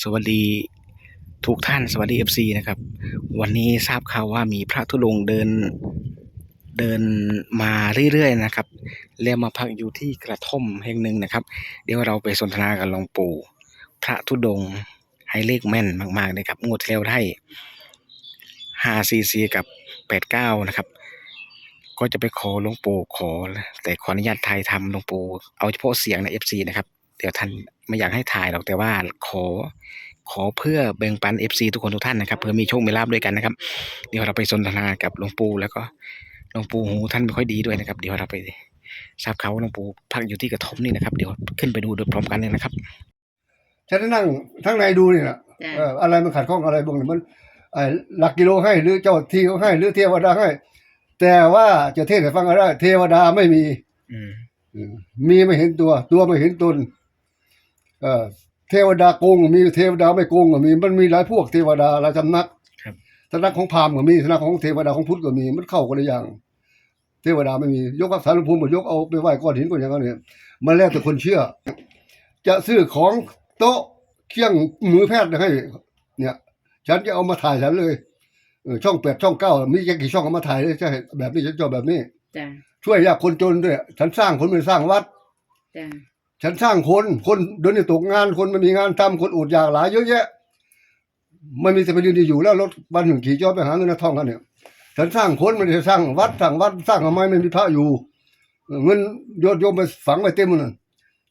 สวัสดีทุกท่านสวัสดี FC นะครับ วันนี้ทราบข่าวว่ามีพระธุดงค์เดินเดินมาเรื่อยๆนะครับ แล้วมาพักอยู่ที่กระท่อมแห่งหนึ่งนะครับ เดี๋ยวเราไปสนทนากับหลวงปู่พระธุดงค์ให้เลขแม่นมากๆนะครับงวดที่แล้วได้ห้าซีซีกับแปดเก้านะครับ ก็จะไปขอหลวงปู่ขอ แต่ขออนุญาตถ่ายทำหลวงปู่เอาเฉพาะเสียงใน FC นะครับ ดี๋ยวท่านไม่อยากให้ถ่ายหรอกแต่ว่าขอขอเพื่อแบ่งปัน FC ทุกคนทุกท่านนะครับเพื่อมีโชคมีลาบด้วยกันนะครับ เดี๋ยวเราไปสนทนากับหลวงปู่แล้วก็หลวงปู่หูท่านไม่ค่อยดีด้วยนะครับ เดี๋ยวเราไปทราบข่าวว่าหลวงปู่พักอยู่ที่กระท่อมนี่นะครับ เดี๋ยวขึ้นไปดูโดยพร้อมกันเลยนะครับฉันนั่งทั้งในดูนี่แหละจ้ะเอออะไรมันขัดข้องอะไรบ้างเนี่ยมันไอ้หลักกิโลให้หรือเจ้าที่เขาให้ หรือเทวดาให้ แต่ว่าจะเทศให้ฟังก็ได้เทวดาไม่มีอืมอืมมีไม่เห็นตัว ตัวไม่เห็นตน เออเทวดาโกงก็มีเทวดาไม่โกงก็มี มันมีหลายพวกเทวดาหลายสำนักครับสำนักของพราหมณ์ก็มีสำนักของเทวดาของพุทธก็มี มันเข้ากันเลยอย่างเทวดาไม่มียกพระสารภูมิหมดยกเอาไปไหว้ก้อนหินก้อนอย่างนั้นเนี่ยมันแล้วแต่คนเชื่อ จะซื้อของโต๊ะเครื่องมือแพทย์ให้ เนี่ย ฉันจะเอามาถ่ายฉันเลยเออช่องแปดช่องเก้ามีกี่ช่องเอามาถ่ายเลยใช่แบบนี้ฉันชอบแบบนี้จ้ะช่วยยากคนจนด้วยฉันสร้างคนไม่ได้สร้างวัดจ้ะ ฉันสร้างคน คนเดินในตกงาน คนไม่มีงานทำคนอดอยากหลายเยอะแยะ ไม่มีจะไปยืนอยู่แล้วรถบันหนึ่งขี่จอไปหาเงินในท่องกันเนี่ย ฉันสร้างคนไม่ได้สร้างวัดสร้างวัดสร้างทำไมไม่มีพระอยู่เออเงินโยนโยมไปฝังไว้เต็มหมดเลย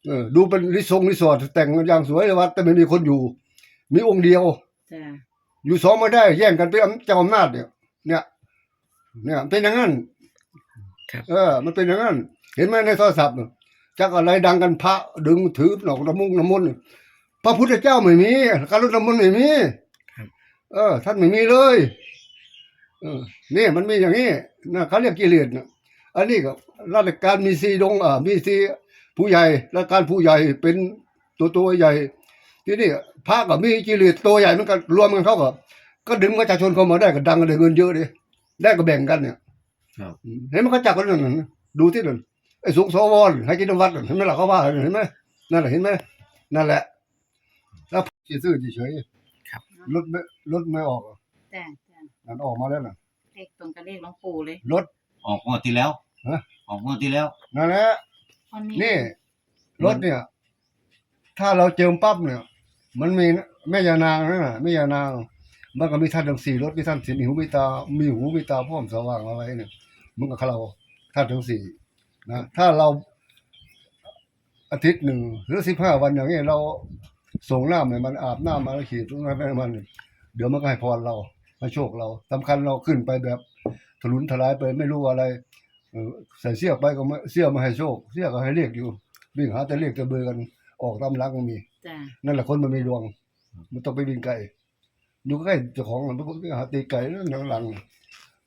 เออดูเป็นรีสอร์ทรีสอร์ทแต่งกันอย่างสวยเลยวัดแต่ไม่มีคนอยู่ มีองค์เดียวจ้ะอยู่สองไม่ได้แย่งกันเป็นเจ้าอำนาจเนี่ย เนี่ยเนี่ยเป็นอย่างนั้นครับเออ มันเป็นอย่างนั้น เห็นไหมในโทรศัพท์น่ะ จักอะไรดังกันพระดึงถือหนอกน้ำมุงน้ำมนต์น่ะพระพุทธเจ้าไม่มีการลดน้ำมนต์ไม่มีครับเออ ท่านไม่มีเลยเออนี่มันมีอย่างนี้นะเขาเรียกกิเลสนะอันนี้ก็ราชการมีสีดงอ่ามีสีผู้ใหญ่ราชการผู้ใหญ่เป็นตัวตัวใหญ่ ที่นี่พระก็มีกิเลสตัวใหญ่เหมันก็รวมกันเขาก็ก็ดึงประชาชนเข้ามาได้ก็ดังกันได้เงินเยอะดิได้ก็แบ่งกันเนี่ยครับอืมเห็นมันก็จับกันนั่นน่ะดูที่นั่น ไอ้สุงสวรให้กินวัดน่ะเห็นไหมล่ะเขาว่าเห็นไหมนั่นแหละเห็นไหมนั่นแหละ แล้วที่ซื้อเฉยครับๆรถไม่รถไม่ออกจ้ะจ้ะนั่นออกมาแล้วน่ะเลขตรงกับเลขหลวงปู่เลย รถ ออกงวดที่แล้วฮะ ออกงวดที่แล้ว นั่นแหละวันนี้นี่ รถเนี่ย ถ้าเราเจิมปั๊บเนี่ย มันมีแม่ยานางนั่นน่ะแม่ยานาง มันก็มีท่านทั้งสี่รถมีท่านสีมีหูมีตา มีหูมีตาพร้อมสว่างอะไรเนี่ยมันก็เราท่านทั้งสี่ นะถ้าเราอาทิตย์หนึ่งหรือสิบห้าวันอย่างนี้เราส่งน้ำให้มันอาบน้ำมาแล้วขีดตรงนั้นให้มัน เดี๋ยวมันก็ให้พรเราให้โชคเราสำคัญเราขึ้นไปแบบถลุนทลายไปไม่รู้อะไรเออใส่เสี้ยไปก็ไม่เสี้ยมาให้โชคเสี้ยก็ให้เรียกอยู่วิ่งหาแต่เรียกแต่เบอร์กันออกตามหลังก็มีจ้ะนั่นแหละคนมันมีดวง มันต้องไปวิ่งไก่อยู่ใกล้เจ้าของมันไปหาตีไก่นั่นหลังหลัง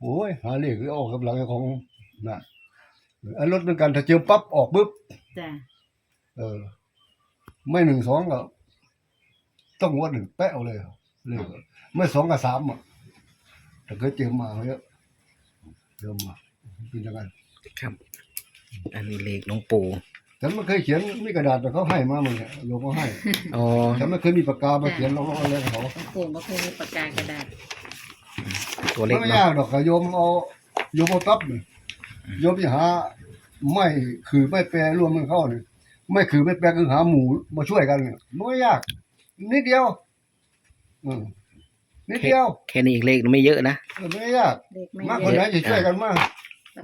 โอ้ยหาเลขหรือออกกำลังของน่ะ อันรถเหมือนกันถ้าเจอปั๊บออกปุ๊บจ้ะเออ ไม่หนึ่งสองก็ต้องงวดหนึ่งแปะเอาเลยเลยไม่สองกับสามอะแต่เคยเจอมาเยอะเจอมาเป็นยังไงครับ อันนี้เลขหลวงปู่ฉันไม่เคยเขียนมีกระดาษแต่เขาให้มาเหมือนกันโยมเขาให้อ๋อฉันไม่เคยมีปากกามาเขียนลงๆอะไรของเขาหลวงปู่บ่เคยมีปากกากระดาษ ตัวเลมันขไม่เนาะยากหรอกค่ะโยมเอาโยมเอาตับนี่โยมจะหาไม่คือไม่แปรรวมมันเข้าเนี่ยไม่คือไม่แปรคือหาหมูมาช่วยกันเนี่ยมันไม่ยาก นิดเดียวอืมนิดเดียวแค่นี้อีกเลขไม่เยอะนะเออไม่ยากเลขไม่มากเยคนไหนอะจะช่วยกันมาก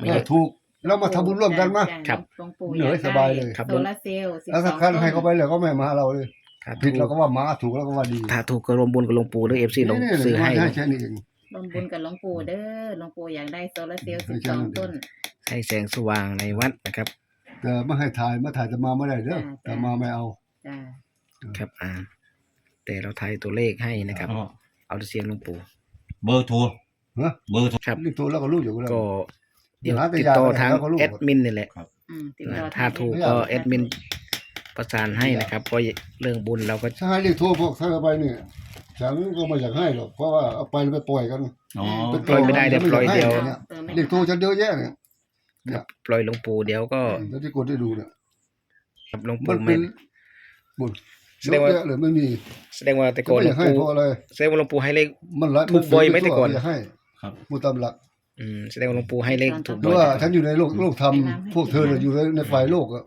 ไม่เอเยออะถูกแล้วมาทำบุญร่วมกันมาจ้ะครับ หลวงปู่เหนื่อยกได้สบายเลย ครับ โซลาร์เซลล์สิบแล้วสถ้าองคันต้นให้เขาไปเลยก็ไม่มาหาเราเลยถ้าผิถูดกเราก็ว่าหมาถูกเราก็ว่าดีถ้าถูกก็รวมบุญกับหลวงปู่หรือเอฟซีลงนี่ซื้อให้ ให้แค่นี้เองรวมบุญกับหลวงปู่เด้อหลวงปู่อยากได้โซลาร์เซลล์ไม่สิบใช่สองนั่นเองต้น ให้แสงสว่างในวัดนะครับ แต่ไม่ให้ถ่ายมาถ่ายจะมาไม่ได้เด้อจ้ะแต่มาไม่เอาจ้ะครับอ่า แต่เราทายตัวเลขให้นะครับ อ๋อเอาแต่เสียงหลวงปู่เบอร์โทรฮะเบอร์โทร ครับเรียกตัวแล้วก็รู้อยู่แล้ว ก็เดี๋ยวหาแต่ติดยาต่อไปไหนทางแล้วก็รู้แอดมินนี่แหละ อืมติดต่อถ้าถูกก็แอดมินประสานให้นะครับเพราะเรื่องบุญเราก็ถ้าให้เรียกโทรพวกถ้าเอาไปเนี่ยฉันก็ไม่อยากให้หรอกเพราะว่าเอาไปแล้วไปปล่อยกัน อ๋อ ปล่อยไม่ได้เดี๋ยวปล่อยเดียวนี่เติมไม่เรียกโทรฉันเยอะแยะเนี่ย ปล่อยหลวงปู่เดี๋ยวก็แล้วที่กดได้ดูเนี่ยครับหลวงมัปู่นเป็ไม่นบุญแสดงว่าเยอะแยะเลยไม่มีแสดงว่าแต่ก็ก่อนไม่หลอวยางกให้ปู่เพราะอะไรแสดงว่าหลวงปู่ให้เลข มันละถูกบ่อยไหมแต่ก่อนไม่อยากให้ครับพูดตามหลักอืมแสดงว่าหลวงปู่ให้เลขถูกเพบ่อราะยว่าแต่ก่ฉัอนนอยู่ในโลกโลกธรรมพวกเธอเนี่ยอยู่ในในฝ่ายโลกอะ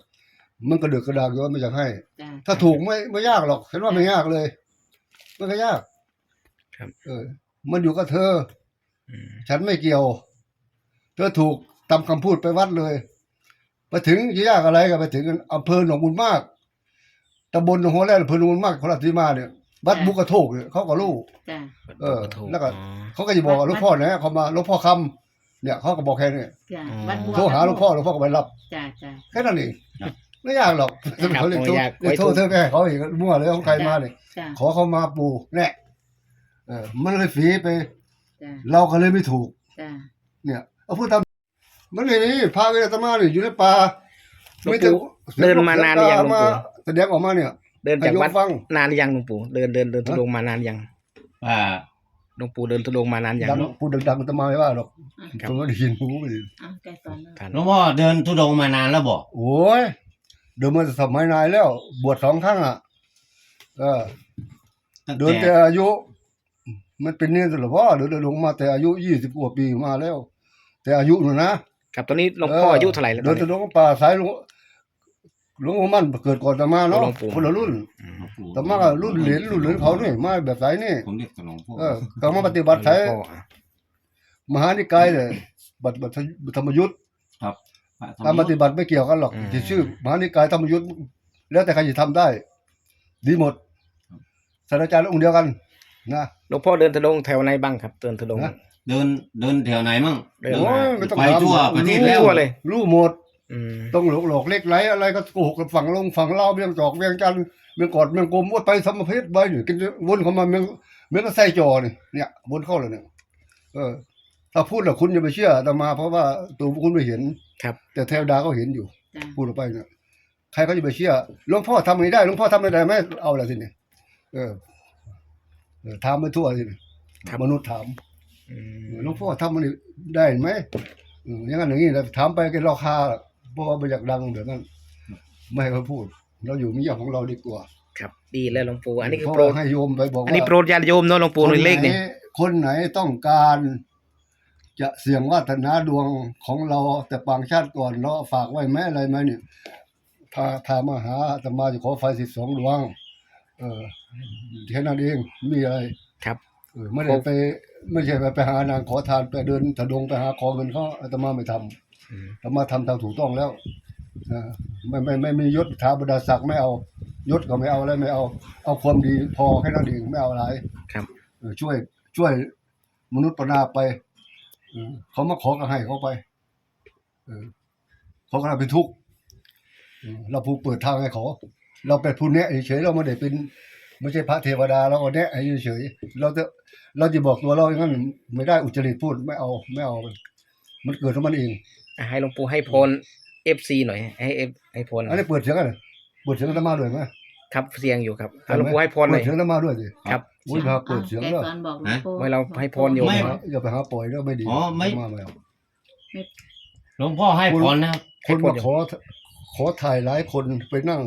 มันกระเดือกกระดากอยู่ว่าไม่อยากให้ จ้ะถ้าถูกไม่ไม่ยากหรอกฉันว่าไม่ยากเลยไม่ก็ยากครับ เออ มันอยู่กับเธอ อืมฉันไม่เกี่ยว เธอถูก ตามคำพูดไปวัดเลย ไปถึงจะยากอะไรก็ไปถึงอำเภอหนองบุญมากตำบลหนองหัวแร่อำเภอหนองบุญมากพระราชมาเนี่ยวัดบุกกระโทกเนี่ยเขาก็รู้จ้ะเออถูกแล้วก็อ๋อเขาก็จะบอกกับหลวงพ่อนะเขามาหลวงพ่อคำเนี่ยเขาก็บอกแค่นี้จ้ะอ๋อวัดบัวโทรหาหลวงพ่อหลวงพ่อก็ไปรับจ้ะจ้ะแค่นั้นเองครับไม่ยากหรอกครับเขาเลยโทรไม่ยากเลยโทรไว้ถูกเธอไปให้เขาอีกมั่วเลยของใครมาเนี่ยจ้ะขอเขามาปูแน่เออมันเลยฝีไปจ้ะเราก็เลยไม่ถูกจ้ะเนี่ยเอาพูดตาม มันนี่นี่พาเวทมาเนี่ยอยู่ในป่าหลวงปู่เดินมานานหรือยังหลวงปู่มาแสดงออกมาเนี่ย เดินจากวัดให้โยมฟังนานหรือยังหลวงปู่เดินเดินเดินทุดงค์มานานยังอ่าหลวงปู่เดินทุดงค์มานานยังดังพูดดังๆจะมาไม่ว่าหรอกครับผมไม่ได้ยินหูไม่ได้ยินอ้าวแกสอนแล้วท่านหลวงพ่อเดินทุดงค์มานานแล้วบอกโอ้ยเดินมาแต่สมัยนายแล้ว บวชสองครั้งอะเออตั้งเดินแต่แต่อายุ มันเป็นเนี่ยหรือว่าเดินลงมาแต่อายุยี่สิบกว่าปีมาแล้ว แต่อายุน่ะนะ ครับตอนนี้หลวงพ่ออายุเท่าไหร่แล้วตเดิอนนแต่นี้ลงป่าสายหลวงหลวงพ่อมันเกิดก่อนแต่มาเนาะหลวงปู่คนละรุ่นอืมแต่มาก็รุ่นเหรียญรุ่นเหรียญเขานี่มาแบบสายนี่ผมเรียกหลวงพ่อเออก็มาปฏิบัติหลใช้วงพ่ออะมหานิกายเลยบัตรบัตรธรรมยุทธ์ครับพระธรรมการปฏิบัติไม่เกี่ยวกันหรอกที่ชื่อมหานิกายธรรมยุทธ์แล้วแต่ใครจะทำได้ ดีหมดศาสตราจารย์องค์เดียวกัน นะหลวงพ่อเดินทุดงค์แถวไหนบ้างครับเดินทุดงค์นะเดินเดินแถวไหนมั่งเดิน โอ้ยไม่ต้องไปถามทั่วประเทศรู้แล้ว ทั่วเลย รู้หมด อืมต้องหลอกหลอกเล็กไหลอะไรก็โกหกกันฝั่งลงฝั่งเล่าวเมียงจอกเมียงจันทร์เมียงกอดเมียงกลมว่าไปสมเพศไปอยู่กินวนเข้ามาเมียงเมียงก็ใส่จอนี่เนี่ยวนเข้าเลยเนี่ยเออ ถ้าพูดแล้วคุณอย่าไปเชื่ออาตมา เพราะว่าตัวคุณไม่เห็น ครับ แต่เทวดาก็เห็นอยู่ จ้ะพูดออกไปเนี่ยใครเขาจะไปเชื่อหลวงพ่อทำไม่ได้หลวงพ่อทำไม่ได้ไม่เอาละทีนี้เออเออ ถามไปทั่วทีนี้ครับ มนุษย์ถามอืมหลวงพ่อทำมันได้ไหมอืมอย่างนั้นอย่างนี้แต่ถามไปก็ราคาเพราะว่าไม่อยากดังเดี๋ยวนั้น ไม่ให้เขาพูด เราอยู่มีอย่างของเราดีกว่าครับดีแล้วหลวงปู่อันนี้คือเพโปรราะดว่าให้โยมไปบอกว่า อันนี้โปรดญาติโยมเนาะหลวงปู่ในเลขเนี่ยคไหคนไหนต้องการ จะเสี่ยงวาฒนาดวงของเราแต่ปางชาติก่อนเราฝากไว้แม่อะไรไหมเนี่ยพาพามาหาอาตมาจะขอไฟสิบสองดวง เออแค่นั้นเองไม่มีอะไรครับ เออไม่ได้ไปไม่ใช่ไปไปหานางขอทานไปเดินถดงไปหาขอเงินเขาอาตมาไม่ทำอืมอาตมาทำทางถูกต้องแล้วนะไม่ไม่ไม่ไม่มียศถาบรรดาศักดิ์ไม่เอายศก็ไม่เอาอะไรไม่เอา เอาความดีพอแค่นั้นเองไม่เอาอะไร ครับเออช่วยช่วยมนุษย์ประนาไปเออเขามาขอก็ให้เขาไปเออเขาก็เป็นทุกข์เออเราผู้เปิดทางให้เขา เราเป็นผู้แนะเฉยๆเราไม่ได้เป็นไม่ใช่พระเทวดาเราก็แนะให้เฉยๆเราจะเราจะบอกตัวเราอย่างนั้นไม่ได้อุจริตพูดไม่เอาไม่เอา มันเกิดของมันเองอะให้หลวงปู่ให้พรเอฟซีหน่อย ให้เอฟให้พรอันนี้เปิดเสียงกันเหรอเปิดเสียงธรรมาด้วยไหมครับเสียงอยู่ครับเอาหลวงปู่ให้พรหน่เปิอดยเสียงธรรมาด้วยสิครับอุ้ยพาเปิดเสียงแกแล้วสอนบอกหลวงปู่ ไม่เราให้พรโยมไม่อย่าไปหาปล่อยแล้วไม่ดีอ๋อไม่ ธรรไม่เอา หลวงพ่อให้พรนะครับ คนมาขอขอถ่ายหลายคนไปนั่ง